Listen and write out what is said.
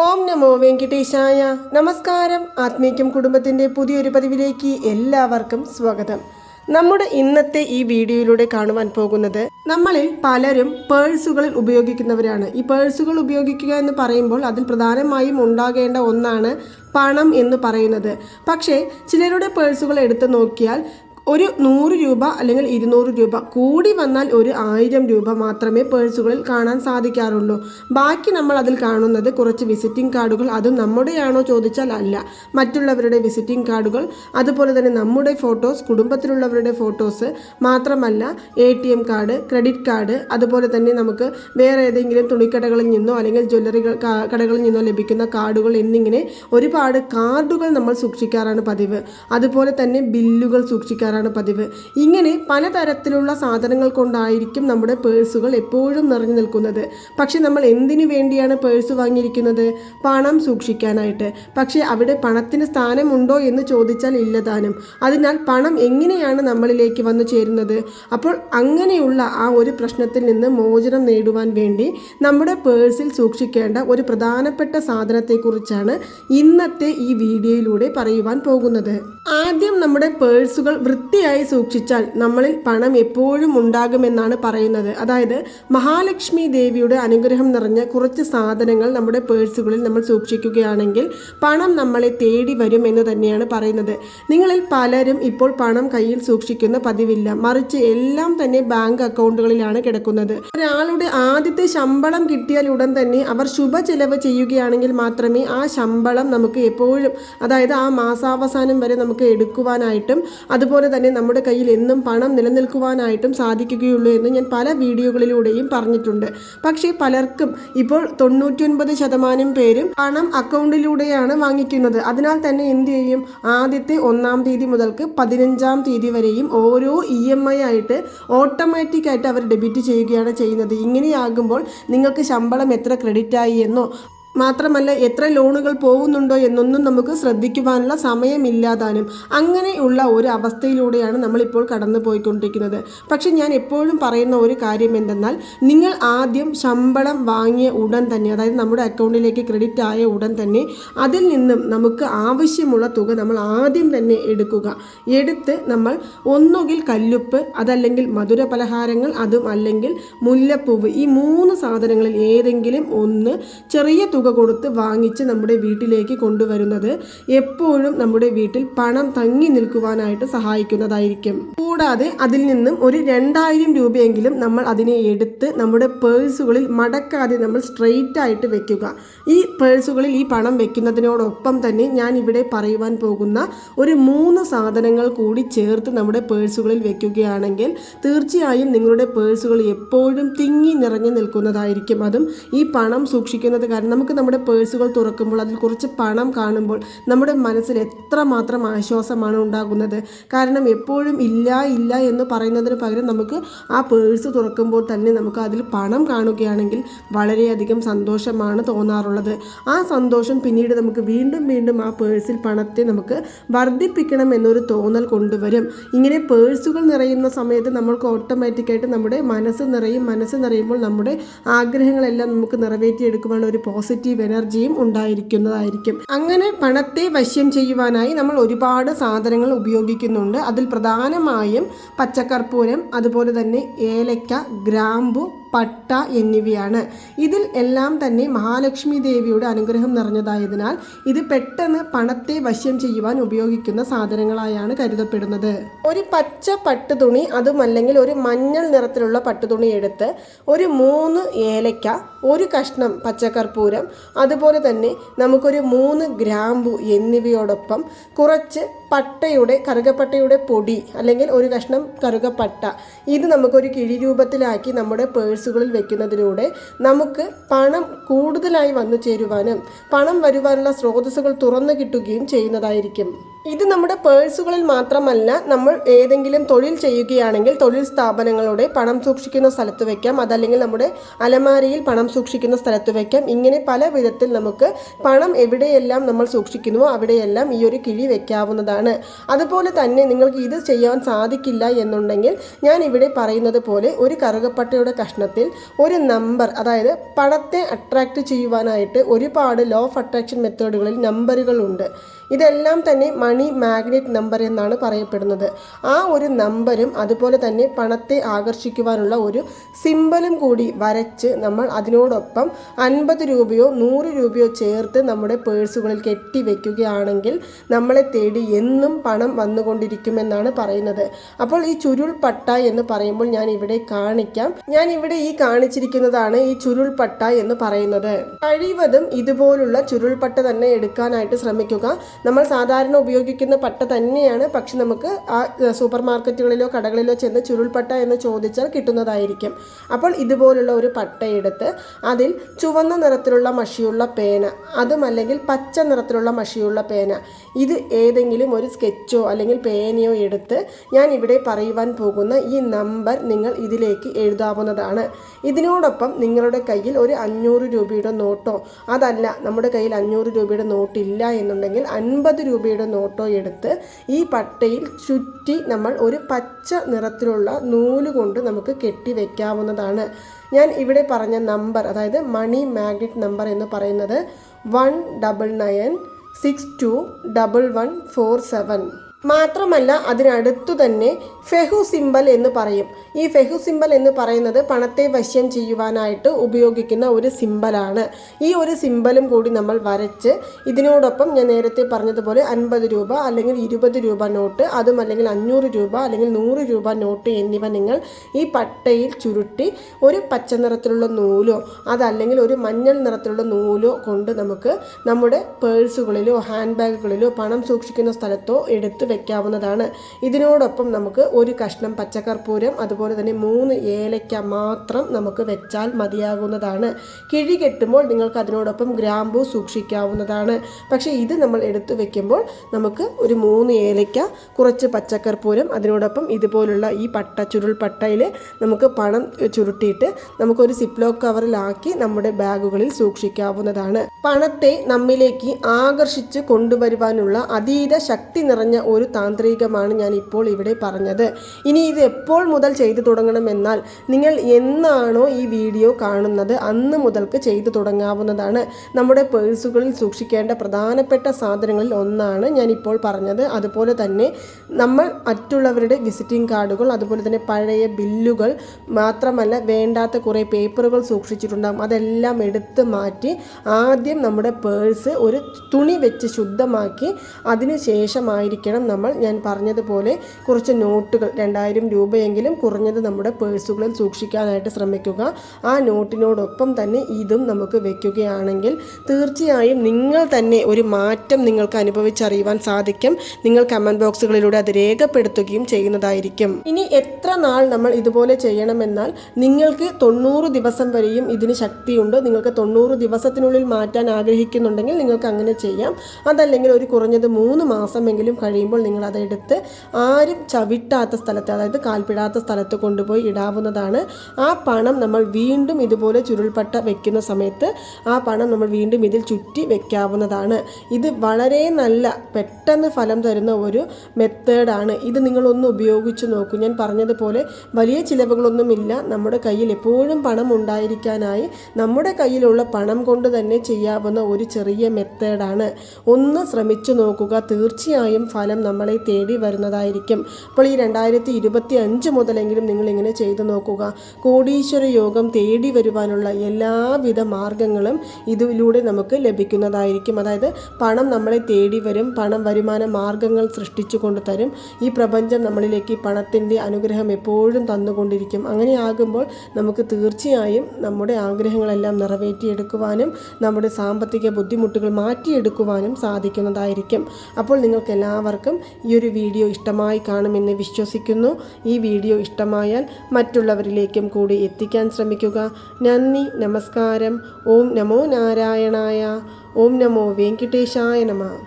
ഓം നമോ വെങ്കിടേശായ നമസ്കാരം. ആത്മീക്യം കുടുംബത്തിന്റെ പുതിയൊരു പതിവിലേക്ക് എല്ലാവർക്കും സ്വാഗതം. നമ്മുടെ ഇന്നത്തെ ഈ വീഡിയോയിലൂടെ കാണുവാൻ പോകുന്നത് നമ്മളിൽ പലരും പേഴ്സുകളിൽ ഉപയോഗിക്കുന്നവരാണ്. ഈ പേഴ്സുകൾ ഉപയോഗിക്കുക എന്ന് പറയുമ്പോൾ അതിൽ പ്രധാനമായും ഉണ്ടാകേണ്ട ഒന്നാണ് പണം എന്ന് പറയുന്നത്. പക്ഷേ ചിലരുടെ പേഴ്സുകൾ എടുത്തു നോക്കിയാൽ ഒരു നൂറ് രൂപ അല്ലെങ്കിൽ ഇരുന്നൂറ് രൂപ കൂടി വന്നാൽ ഒരു ആയിരം രൂപ മാത്രമേ പേഴ്സുകളിൽ കാണാൻ സാധിക്കാറുള്ളൂ. ബാക്കി നമ്മൾ അതിൽ കാണുന്നത് കുറച്ച് വിസിറ്റിംഗ് കാർഡുകൾ അതും നമ്മുടെയാണോ ചോദിച്ചാൽ അല്ല. മറ്റുള്ളവരുടെ വിസിറ്റിംഗ് കാർഡുകൾ അതുപോലെ തന്നെ നമ്മുടെ ഫോട്ടോസ് കുടുംബത്തിലുള്ളവരുടെ ഫോട്ടോസ് മാത്രമല്ല എ കാർഡ് ക്രെഡിറ്റ് കാർഡ് അതുപോലെ തന്നെ നമുക്ക് വേറെ ഏതെങ്കിലും തുണിക്കടകളിൽ നിന്നോ അല്ലെങ്കിൽ ജ്വല്ലറി കടകളിൽ നിന്നോ ലഭിക്കുന്ന കാർഡുകൾ എന്നിങ്ങനെ ഒരുപാട് കാർഡുകൾ നമ്മൾ സൂക്ഷിക്കാറാണ് പതിവ്. അതുപോലെ തന്നെ ബില്ലുകൾ സൂക്ഷിക്കാറാണ് പതിവ്. ഇങ്ങനെ പലതരത്തിലുള്ള സാധനങ്ങൾ കൊണ്ടായിരിക്കും നമ്മുടെ പേഴ്സുകൾ എപ്പോഴും നിറഞ്ഞു നിൽക്കുന്നത്. പക്ഷെ നമ്മൾ എന്തിനു വേണ്ടിയാണ് പേഴ്സ് വാങ്ങിയിരിക്കുന്നത്? പണം സൂക്ഷിക്കാനായിട്ട്. പക്ഷേ അവിടെ പണത്തിന് സ്ഥാനമുണ്ടോ എന്ന് ചോദിച്ചാൽ ഇല്ലതാനും അതിനാൽ പണം എങ്ങനെയാണ് നമ്മളിലേക്ക് വന്നു ചേരുന്നത്? അപ്പോൾ അങ്ങനെയുള്ള ആ ഒരു പ്രശ്നത്തിൽ നിന്ന് മോചനം നേടുവാൻ വേണ്ടി നമ്മുടെ പേഴ്സിൽ സൂക്ഷിക്കേണ്ട ഒരു പ്രധാനപ്പെട്ട സാധനത്തെക്കുറിച്ചാണ് ഇന്നത്തെ ഈ വീഡിയോയിലൂടെ പറയുവാൻ പോകുന്നത്. ആദ്യം നമ്മുടെ പേഴ്സുകൾ വൃത്തിയായി സൂക്ഷിച്ചാൽ നമ്മളിൽ പണം എപ്പോഴും ഉണ്ടാകുമെന്നാണ് പറയുന്നത്. അതായത് മഹാലക്ഷ്മി ദേവിയുടെ അനുഗ്രഹം നിറഞ്ഞ കുറച്ച് സാധനങ്ങൾ നമ്മുടെ പേഴ്സുകളിൽ നമ്മൾ സൂക്ഷിക്കുകയാണെങ്കിൽ പണം നമ്മളെ തേടി വരും എന്ന് തന്നെയാണ് പറയുന്നത്. നിങ്ങളിൽ പലരും ഇപ്പോൾ പണം കയ്യിൽ സൂക്ഷിക്കുന്ന പതിവില്ല. മറിച്ച് എല്ലാം തന്നെ ബാങ്ക് അക്കൗണ്ടുകളിലാണ് കിടക്കുന്നത്. ഒരാളുടെ ആദ്യത്തെ ശമ്പളം കിട്ടിയാൽ ഉടൻ തന്നെ അവർ ശുഭ ചെലവ് ചെയ്യുകയാണെങ്കിൽ മാത്രമേ ആ ശമ്പളം നമുക്ക് എപ്പോഴും അതായത് ആ മാസാവസാനം വരെ നമുക്ക് എടുക്കുവാനായിട്ടും അതുപോലെ തന്നെ നമ്മുടെ കയ്യിൽ എന്നും പണം നിലനിൽക്കുവാനായിട്ടും സാധിക്കുകയുള്ളൂ എന്ന് ഞാൻ പല വീഡിയോകളിലൂടെയും പറഞ്ഞിട്ടുണ്ട്. പക്ഷേ പലർക്കും ഇപ്പോൾ തൊണ്ണൂറ്റിയൊൻപത് ശതമാനം പേരും പണം അക്കൗണ്ടിലൂടെയാണ് വാങ്ങിക്കുന്നത്. അതിനാൽ തന്നെ എന്ത് ചെയ്യും? ആദ്യത്തെ ഒന്നാം തീയതി മുതൽക്ക് പതിനഞ്ചാം തീയതി വരെയും ഓരോ ഇ എം ഐ ആയിട്ട് ഓട്ടോമാറ്റിക് ആയിട്ട് അവർ ഡെബിറ്റ് ചെയ്യുകയാണ് ചെയ്യുന്നത്. ഇങ്ങനെയാകുമ്പോൾ നിങ്ങൾക്ക് ശമ്പളം എത്ര ക്രെഡിറ്റ് ആയി എന്നോ മാത്രമല്ല എത്ര ലോണുകൾ പോകുന്നുണ്ടോ എന്നൊന്നും നമുക്ക് ശ്രദ്ധിക്കുവാനുള്ള സമയമില്ലാതാനും അങ്ങനെയുള്ള ഒരു അവസ്ഥയിലൂടെയാണ് നമ്മളിപ്പോൾ കടന്നു പോയിക്കൊണ്ടിരിക്കുന്നത് പക്ഷേ ഞാൻ എപ്പോഴും പറയുന്ന ഒരു കാര്യം എന്തെന്നാൽ നിങ്ങൾ ആദ്യം ശമ്പളം വാങ്ങിയ ഉടൻ തന്നെ അതായത് നമ്മുടെ അക്കൗണ്ടിലേക്ക് ക്രെഡിറ്റ് ആയ ഉടൻ തന്നെ അതിൽ നിന്നും നമുക്ക് ആവശ്യമുള്ള തുക നമ്മൾ ആദ്യം തന്നെ എടുക്കുക. എടുത്ത് നമ്മൾ ഒന്നുകിൽ കല്ലുപ്പ് അതല്ലെങ്കിൽ മധുര പലഹാരങ്ങൾ അതും അല്ലെങ്കിൽ മുല്ലപ്പൂവ് ഈ മൂന്ന് സാധനങ്ങളിൽ ഏതെങ്കിലും ഒന്ന് ചെറിയ തുക കൊടുത്ത് വാങ്ങിച്ച് നമ്മുടെ വീട്ടിലേക്ക് കൊണ്ടുവരുന്നത് എപ്പോഴും നമ്മുടെ വീട്ടിൽ പണം തങ്ങി നിൽക്കുവാനായിട്ട് സഹായിക്കുന്നതായിരിക്കും. കൂടാതെ അതിൽ നിന്നും ഒരു രണ്ടായിരം രൂപയെങ്കിലും നമ്മൾ അതിനെ എടുത്ത് നമ്മുടെ പേഴ്സുകളിൽ മടക്കാതെ നമ്മൾ സ്ട്രെയിറ്റ് ആയിട്ട് വെക്കുക. ഈ പേഴ്സുകളിൽ ഈ പണം വെക്കുന്നതിനോടൊപ്പം തന്നെ ഞാൻ ഇവിടെ പറയുവാൻ പോകുന്ന ഒരു മൂന്ന് സാധനങ്ങൾ കൂടി ചേർത്ത് നമ്മുടെ പേഴ്സുകളിൽ വെക്കുകയാണെങ്കിൽ തീർച്ചയായും നിങ്ങളുടെ പേഴ്സുകൾ എപ്പോഴും തിങ്ങി നിറഞ്ഞു നിൽക്കുന്നതായിരിക്കും. അതും ഈ പണം സൂക്ഷിക്കുന്നത് കാരണം നമുക്ക് നമ്മുടെ പേഴ്സുകൾ തുറക്കുമ്പോൾ അതിൽ കുറച്ച് പണം കാണുമ്പോൾ നമ്മുടെ മനസ്സിൽ എത്രമാത്രം ആശ്വാസമാണ് ഉണ്ടാകുന്നത്. കാരണം എപ്പോഴും ഇല്ല ഇല്ല എന്ന് പറയുന്നതിന് പകരം നമുക്ക് ആ പേഴ്സ് തുറക്കുമ്പോൾ തന്നെ നമുക്ക് അതിൽ പണം കാണുകയാണെങ്കിൽ വളരെയധികം സന്തോഷമാണ് തോന്നാറുള്ളത്. ആ സന്തോഷം പിന്നീട് നമുക്ക് വീണ്ടും വീണ്ടും ആ പേഴ്സിൽ പണത്തെ നമുക്ക് വർദ്ധിപ്പിക്കണം എന്നൊരു തോന്നൽ കൊണ്ടുവരും. ഇങ്ങനെ പേഴ്സുകൾ നിറയുന്ന സമയത്ത് നമ്മൾക്ക് ഓട്ടോമാറ്റിക്കായിട്ട് നമ്മുടെ മനസ്സ് നിറയും. മനസ്സ് നിറയുമ്പോൾ നമ്മുടെ ആഗ്രഹങ്ങളെല്ലാം നമുക്ക് നിറവേറ്റിയെടുക്കുവാനുള്ള ഒരു പോസിറ്റീവ് എനർജിയും ഉണ്ടായിരിക്കുന്നതായിരിക്കും. അങ്ങനെ പണത്തെ വശ്യം ചെയ്യുവാനായി നമ്മൾ ഒരുപാട് സാധനങ്ങൾ ഉപയോഗിക്കുന്നുണ്ട്. അതിൽ പ്രധാനമായും പച്ചക്കർപ്പൂരം അതുപോലെ തന്നെ ഏലക്ക ഗ്രാമ്പു പട്ട എന്നിവയാണ്. ഇതിൽ എല്ലാം തന്നെ മഹാലക്ഷ്മി ദേവിയുടെ അനുഗ്രഹം നിറഞ്ഞതായതിനാൽ ഇത് പെട്ടെന്ന് പണത്തെ വശ്യം ചെയ്യുവാൻ ഉപയോഗിക്കുന്ന സാധനങ്ങളായാണ് കരുതപ്പെടുന്നത്. ഒരു പച്ച പട്ടുതുണി തുണി അതുമല്ലെങ്കിൽ ഒരു മഞ്ഞൾ നിറത്തിലുള്ള പട്ടുതുണി എടുത്ത് ഒരു മൂന്ന് ഏലക്ക ഒരു കഷ്ണം പച്ചക്കർപ്പൂരം അതുപോലെ തന്നെ നമുക്കൊരു മൂന്ന് ഗ്രാമ്പു എന്നിവയോടൊപ്പം കുറച്ച് പട്ടയുടെ കറുകപ്പട്ടയുടെ പൊടി അല്ലെങ്കിൽ ഒരു കഷ്ണം കറുകപ്പട്ട ഇത് നമുക്കൊരു കിഴി രൂപത്തിലാക്കി നമ്മുടെ പേഴ്സുകളിൽ വെക്കുന്നതിലൂടെ നമുക്ക് പണം കൂടുതലായി വന്നു ചേരുവാനും പണം വരുവാനുള്ള സ്രോതസ്സുകൾ തുറന്നു കിട്ടുകയും ചെയ്യുന്നതായിരിക്കും. ഇത് നമ്മുടെ പേഴ്സുകളിൽ മാത്രമല്ല നമ്മൾ ഏതെങ്കിലും തൊഴിൽ ചെയ്യുകയാണെങ്കിൽ തൊഴിൽ സ്ഥാപനങ്ങളുടെ പണം സൂക്ഷിക്കുന്ന സ്ഥലത്ത് വയ്ക്കാം അതല്ലെങ്കിൽ നമ്മുടെ അലമാരിയിൽ പണം സൂക്ഷിക്കുന്ന സ്ഥലത്ത് വയ്ക്കാം ഇങ്ങനെ പല വിധത്തിൽ നമുക്ക് പണം എവിടെയെല്ലാം നമ്മൾ സൂക്ഷിക്കുന്നുവോ അവിടെയെല്ലാം ഈ ഒരു കിഴി വയ്ക്കാവുന്നതാണ് അതുപോലെ തന്നെ നിങ്ങൾക്ക് ഇത് ചെയ്യാൻ സാധിക്കില്ല എന്നുണ്ടെങ്കിൽ ഞാൻ ഇവിടെ പറയുന്നത് പോലെ ഒരു കറുകപ്പട്ടയുടെ കഷ്ണത്തിൽ ഒരു നമ്പർ അതായത് പണത്തെ അട്രാക്റ്റ് ചെയ്യുവാനായിട്ട് ഒരുപാട് ലോ ഓഫ് അട്രാക്ഷൻ മെത്തേഡുകളിൽ നമ്പറുകളുണ്ട് ഇതെല്ലാം തന്നെ മണി മാഗ്നറ്റ് നമ്പർ എന്നാണ് പറയപ്പെടുന്നത്. ആ ഒരു നമ്പരും അതുപോലെ തന്നെ പണത്തെ ആകർഷിക്കുവാനുള്ള ഒരു സിമ്പലും കൂടി വരച്ച് നമ്മൾ അതിനോടൊപ്പം അൻപത് രൂപയോ നൂറ് രൂപയോ ചേർത്ത് നമ്മുടെ പേഴ്സുകളിൽ കെട്ടി വെക്കുകയാണെങ്കിൽ നമ്മളെ തേടി എന്നും പണം വന്നുകൊണ്ടിരിക്കുമെന്നാണ് പറയുന്നത്. അപ്പോൾ ഈ ചുരുൾ ചുരുൾപട്ട എന്ന് പറയുമ്പോൾ ഞാൻ ഇവിടെ കാണിക്കാം. ഞാൻ ഇവിടെ ഈ കാണിച്ചിരിക്കുന്നതാണ് ഈ ചുരുൾ ചുരുൾപട്ട എന്ന് പറയുന്നത്. കഴിവതും ഇതുപോലുള്ള ചുരുൾപട്ട തന്നെ എടുക്കാനായിട്ട് ശ്രമിക്കുക. നമ്മൾ സാധാരണ ഉപയോഗിക്കുന്ന പട്ട തന്നെയാണ്. പക്ഷെ നമുക്ക് ആ സൂപ്പർ മാർക്കറ്റുകളിലോ കടകളിലോ ചെന്ന് ചുരുൾപട്ട എന്ന് ചോദിച്ചാൽ കിട്ടുന്നതായിരിക്കും. അപ്പോൾ ഇതുപോലുള്ള ഒരു പട്ട എടുത്ത് അതിൽ ചുവന്ന നിറത്തിലുള്ള മഷിയുള്ള പേന അതും അല്ലെങ്കിൽ പച്ച നിറത്തിലുള്ള മഷിയുള്ള പേന ഇത് ഏതെങ്കിലും ഒരു സ്കെച്ചോ അല്ലെങ്കിൽ പേനയോ എടുത്ത് ഞാൻ ഇവിടെ പറയുവാൻ പോകുന്ന ഈ നമ്പർ നിങ്ങൾ ഇതിലേക്ക് എഴുതാവുന്നതാണ്. ഇതിനോടൊപ്പം നിങ്ങളുടെ കയ്യിൽ ഒരു അഞ്ഞൂറ് രൂപയുടെ നോട്ടോ അതല്ല നമ്മുടെ കയ്യിൽ അഞ്ഞൂറ് രൂപയുടെ നോട്ടില്ല എന്നുണ്ടെങ്കിൽ അൻപത് രൂപയുടെ നോട്ടോ എടുത്ത് ഈ പട്ടയിൽ ചുറ്റി നമ്മൾ ഒരു പച്ച നിറത്തിലുള്ള നൂൽ കൊണ്ട് നമുക്ക് കെട്ടി വയ്ക്കാവുന്നതാണ് ഞാൻ ഇവിടെ പറഞ്ഞ നമ്പർ അതായത് മണി മാഗ്നറ്റ് നമ്പർ എന്ന് പറയുന്നത് one double nine six two double one four seven. മാത്രമല്ല അതിനടുത്തു തന്നെ ഫെഹു സിമ്പൽ എന്ന് പറയും. ഈ ഫെഹു സിമ്പൽ എന്ന് പറയുന്നത് പണത്തെ വശ്യം ചെയ്യുവാനായിട്ട് ഉപയോഗിക്കുന്ന ഒരു സിമ്പലാണ്. ഈ ഒരു സിമ്പലും കൂടി നമ്മൾ വരച്ച് ഇതിനോടൊപ്പം ഞാൻ നേരത്തെ പറഞ്ഞതുപോലെ അൻപത് രൂപ അല്ലെങ്കിൽ ഇരുപത് രൂപ നോട്ട് അതും അല്ലെങ്കിൽ അഞ്ഞൂറ് രൂപ അല്ലെങ്കിൽ നൂറ് രൂപ നോട്ട് എന്നിവ നിങ്ങൾ ഈ പട്ടയിൽ ചുരുട്ടി ഒരു പച്ച നിറത്തിലുള്ള നൂലോ അതല്ലെങ്കിൽ ഒരു മഞ്ഞൾ നിറത്തിലുള്ള നൂലോ കൊണ്ട് നമുക്ക് നമ്മുടെ പേഴ്സുകളിലോ ഹാൻഡ് ബാഗുകളിലോ പണം സൂക്ഷിക്കുന്ന സ്ഥലത്തോ എടുത്ത് വെക്കാവുന്നതാണ്. ഇതിനോടൊപ്പം നമുക്ക് ഒരു കഷ്ണം പച്ചക്കർപ്പൂരം അതുപോലെ തന്നെ മൂന്ന് ഏലയ്ക്ക മാത്രം നമുക്ക് വെച്ചാൽ മതിയാകുന്നതാണ്. കിഴി കെട്ടുമ്പോൾ നിങ്ങൾക്ക് അതിനോടൊപ്പം ഗ്രാമ്പൂ സൂക്ഷിക്കാവുന്നതാണ്. പക്ഷേ ഇത് നമ്മൾ എടുത്തു വെക്കുമ്പോൾ നമുക്ക് ഒരു മൂന്ന് ഏലയ്ക്ക കുറച്ച് പച്ചക്കർപ്പൂരം അതിനോടൊപ്പം ഇതുപോലുള്ള ഈ പട്ട ചുരുൾപട്ടയിൽ നമുക്ക് പണം ചുരുട്ടിയിട്ട് നമുക്കൊരു സിപ്ലോ കവറിലാക്കി നമ്മുടെ ബാഗുകളിൽ സൂക്ഷിക്കാവുന്നതാണ്. പണത്തെ നമ്മിലേക്ക് ആകർഷിച്ച് കൊണ്ടുവരുവാനുള്ള അതീത ശക്തി നിറഞ്ഞ ഒരു താന്ത്രികമാണ് ഞാൻ ഇപ്പോൾ ഇവിടെ പറഞ്ഞത്. ഇനി ഇത് എപ്പോൾ മുതൽ ചെയ്തു തുടങ്ങണമെന്നാൽ നിങ്ങൾ എന്നാണോ ഈ വീഡിയോ കാണുന്നത് അന്ന് മുതൽക്ക് ചെയ്തു തുടങ്ങാവുന്നതാണ്. നമ്മുടെ പേഴ്സുകളിൽ സൂക്ഷിക്കേണ്ട പ്രധാനപ്പെട്ട സാധനങ്ങളിൽ ഒന്നാണ് ഞാൻ ഇപ്പോൾ പറഞ്ഞത്. അതുപോലെ തന്നെ നമ്മൾ മറ്റുള്ളവരുടെ വിസിറ്റിംഗ് കാർഡുകൾ അതുപോലെ തന്നെ പഴയ ബില്ലുകൾ മാത്രമല്ല വേണ്ടാത്ത കുറേ പേപ്പറുകൾ സൂക്ഷിച്ചിട്ടുണ്ടാകും അതെല്ലാം എടുത്ത് മാറ്റി ആദ്യം നമ്മുടെ പേഴ്സ് ഒരു തുണി വെച്ച് ശുദ്ധമാക്കി അതിന് ശേഷമായിരിക്കണം നമ്മൾ ഞാൻ പറഞ്ഞതുപോലെ കുറച്ച് നോട്ടുകൾ രണ്ടായിരം രൂപയെങ്കിലും കുറഞ്ഞത് നമ്മുടെ പേഴ്സുകളിൽ സൂക്ഷിക്കാനായിട്ട് ശ്രമിക്കുക. ആ നോട്ടിനോടൊപ്പം തന്നെ ഇതും നമുക്ക് വെക്കുകയാണെങ്കിൽ തീർച്ചയായും നിങ്ങൾ തന്നെ ഒരു മാറ്റം നിങ്ങൾക്ക് അനുഭവിച്ചറിയുവാൻ സാധിക്കും. നിങ്ങൾ കമന്റ് ബോക്സുകളിലൂടെ അത് രേഖപ്പെടുത്തുകയും ചെയ്യുന്നതായിരിക്കും. ഇനി എത്ര നാൾ നമ്മൾ ഇതുപോലെ ചെയ്യണമെന്നാൽ നിങ്ങൾക്ക് തൊണ്ണൂറ് ദിവസം വരെയും ഇതിന് ശക്തിയുണ്ട്. നിങ്ങൾക്ക് തൊണ്ണൂറ് ദിവസത്തിനുള്ളിൽ മാറ്റാൻ ആഗ്രഹിക്കുന്നുണ്ടെങ്കിൽ നിങ്ങൾക്ക് അങ്ങനെ ചെയ്യാം. അതല്ലെങ്കിൽ ഒരു കുറഞ്ഞത് മൂന്ന് മാസമെങ്കിലും കഴിയുമ്പോൾ നിങ്ങൾ അതെടുത്ത് ആരും ചവിട്ടാത്ത സ്ഥലത്ത് അതായത് കാൽപ്പിടാത്ത സ്ഥലത്ത് കൊണ്ടുപോയി ഇടാവുന്നതാണ്. ആ പണം നമ്മൾ വീണ്ടും ഇതുപോലെ ചുരുൾപ്പട്ട വെക്കുന്ന സമയത്ത് ആ പണം നമ്മൾ വീണ്ടും ഇതിൽ ചുറ്റി വെക്കാവുന്നതാണ്. ഇത് വളരെ നല്ല പെട്ടെന്ന് ഫലം തരുന്ന ഒരു മെത്തേഡാണ്. ഇത് നിങ്ങളൊന്ന് ഉപയോഗിച്ച് നോക്കൂ. ഞാൻ പറഞ്ഞതുപോലെ വലിയ ചിലവുകളൊന്നുമില്ല. നമ്മുടെ കയ്യിൽ എപ്പോഴും പണം ഉണ്ടായിരിക്കാനായി നമ്മുടെ കയ്യിലുള്ള പണം കൊണ്ട് തന്നെ ചെയ്യാവുന്ന ഒരു ചെറിയ മെത്തേഡാണ്. ഒന്ന് ശ്രമിച്ചു നോക്കുക. തീർച്ചയായും ഫലം നമ്മളെ തേടി വരുന്നതായിരിക്കും. അപ്പോൾ ഈ രണ്ടായിരത്തി ഇരുപത്തി അഞ്ച് മുതലെങ്കിലും നിങ്ങൾ ഇങ്ങനെ ചെയ്തു നോക്കുക. കോടീശ്വര യോഗം തേടി വരുവാനുള്ള എല്ലാവിധ മാർഗങ്ങളും ഇതിലൂടെ നമുക്ക് ലഭിക്കുന്നതായിരിക്കും. അതായത് പണം നമ്മളെ തേടി വരും പണം വരുമാന മാർഗങ്ങൾ സൃഷ്ടിച്ചു കൊണ്ട് തരും. ഈ പ്രപഞ്ചം നമ്മളിലേക്ക് പണത്തിന്റെ അനുഗ്രഹം എപ്പോഴും തന്നുകൊണ്ടിരിക്കും. അങ്ങനെ ആകുമ്പോൾ നമുക്ക് തീർച്ചയായും നമ്മുടെ ആഗ്രഹങ്ങളെല്ലാം നിറവേറ്റിയെടുക്കുവാനും നമ്മുടെ സാമ്പത്തിക ബുദ്ധിമുട്ടുകൾ മാറ്റിയെടുക്കുവാനും സാധിക്കുന്നതായിരിക്കും. അപ്പോൾ നിങ്ങൾക്ക് എല്ലാവർക്കും ഈ ഒരു വീഡിയോ ഇഷ്ടമായി കാണുമെന്ന് വിശ്വസിക്കുന്നു. ഈ വീഡിയോ ഇഷ്ടമായാൽ മറ്റുള്ളവരിലേക്കും കൂടി എത്തിക്കാൻ ശ്രമിക്കുക. നന്ദി നമസ്കാരം. ഓം നമോ നാരായണായ. ഓം നമോ വെങ്കിട്ടേശായ നമ.